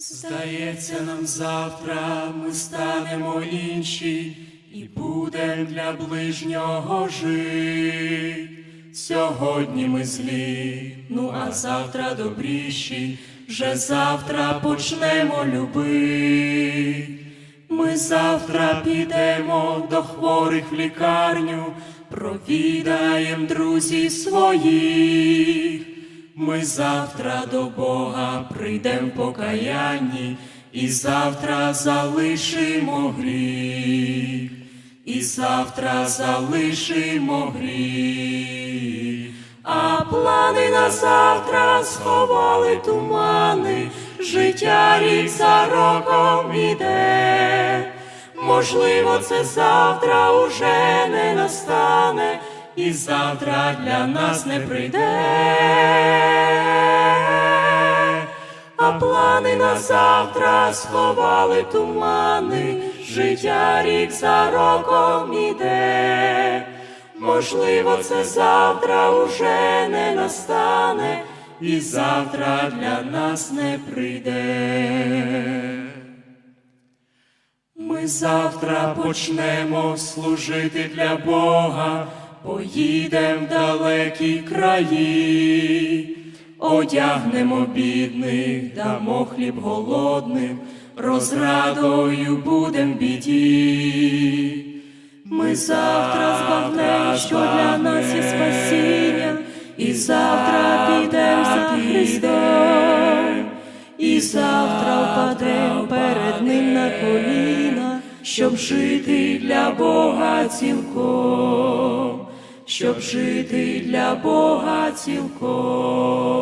Здається, нам завтра ми станемо інші і будем для ближнього жити. Сьогодні ми злі, ну а завтра добріші, вже завтра почнемо любити. Ми завтра підемо до хворих в лікарню, провідаєм друзів своїх. Ми завтра до Бога прийдем покаянні, і завтра залишимо гріх, і завтра залишимо гріх. А плани на завтра сховали тумани, життя рік за роком іде. Можливо, це завтра уже не настане, і завтра для нас не прийде. А плани на завтра сховали тумани, життя рік за роком іде. Можливо, це завтра уже не настане, і завтра для нас не прийде. Ми завтра почнемо служити для Бога, поїдем в далекі краї, одягнемо бідних, дамо хліб голодним, розрадою будем біді. Ми завтра збавляємо, що для нас є спасіння, і завтра підемо за Христом, і завтра впадем перед Ним на коліна, щоб жити для Бога цілком, щоб жити для Бога цілком.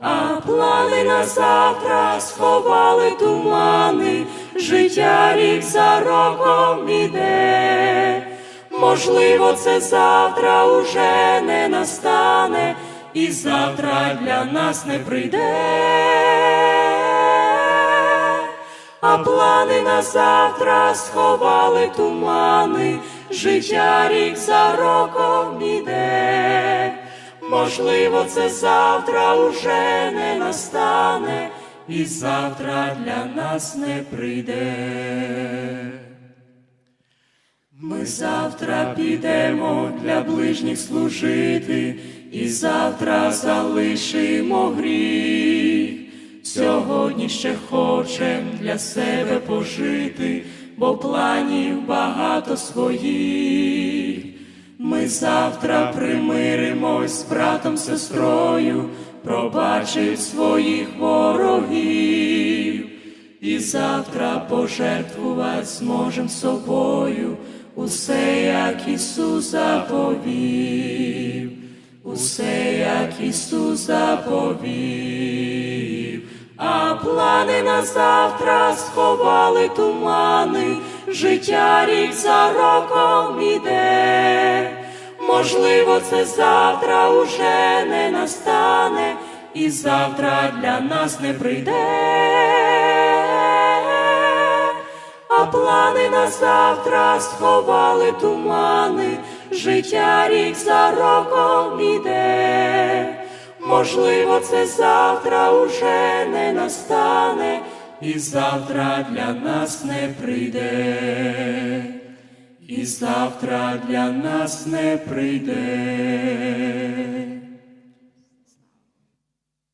А плани на завтра сховали тумани, життя рік за роком іде. Можливо, це завтра уже не настане, і завтра для нас не прийде. А плани на завтра сховали тумани, життя рік за роком іде. Можливо, це завтра уже не настане, і завтра для нас не прийде. Ми завтра підемо для ближніх служити, і завтра залишимо гріх. Сьогодні ще хочем для себе пожити, бо планів багато своїх. Ми завтра примиримось з братом, сестрою, пробачив своїх ворогів. І завтра пожертвувати зможем собою усе, як Ісус заповів, усе, як Ісус заповів, плани на завтра сховали тумани, життя рік за роком іде. Можливо, це завтра уже не настане, і завтра для нас не прийде. А плани на завтра сховали тумани, життя рік за роком іде. Можливо, це завтра уже не настане, і завтра для нас не прийде, і завтра для нас не прийде.